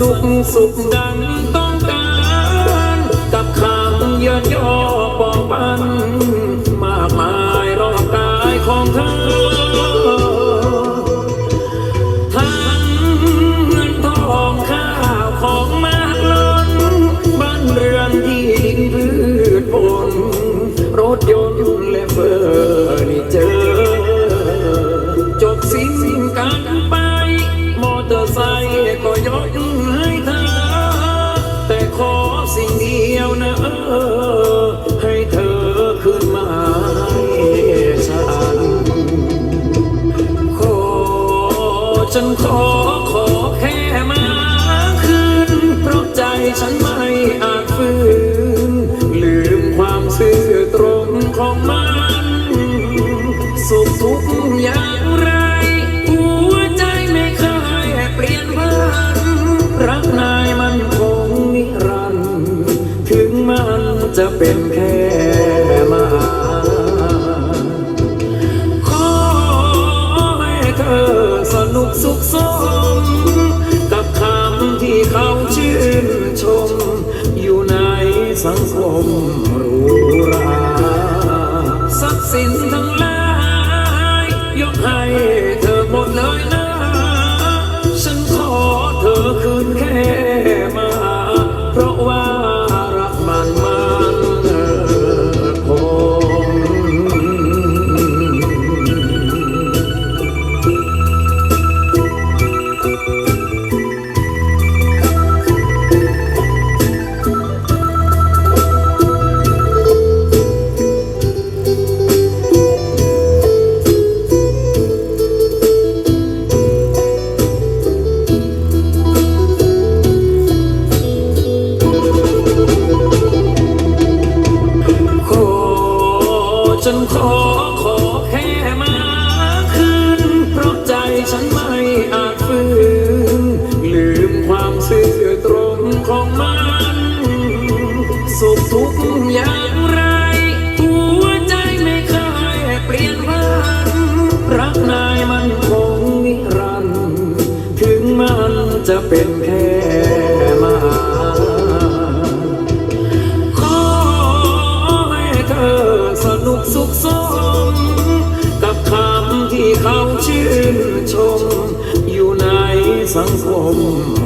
นุกสุขดังต้องการกับคำเยินยอปองปันมากมายรอบกายของเธอ ขอขอแค่มาคืนเพราะใจฉันไม่อาจฝืน ลืมความซื่อตรงของมัน สุขทุกอย่างไร หัวใจไม่เคยเปลี่ยนพันรักนายมันคงนิรันดร์ถึงมันจะเป็นแค่มาขอให้เธอสนุกสุขสม สังคมหรูหราทรัพย์สินทั้งหลาย ฉันขอขอแค่มาคืนเพราะใจฉันไม่อาจฝืนลืมความซื่อตรงของมันสุขทุกอย่างไร หัวใจไม่เคยเปลี่ยนพันรักนายมันคงนิรันดร์ถึงมันจะเป็นแค่ ชื่นชมอยู่ในสังคม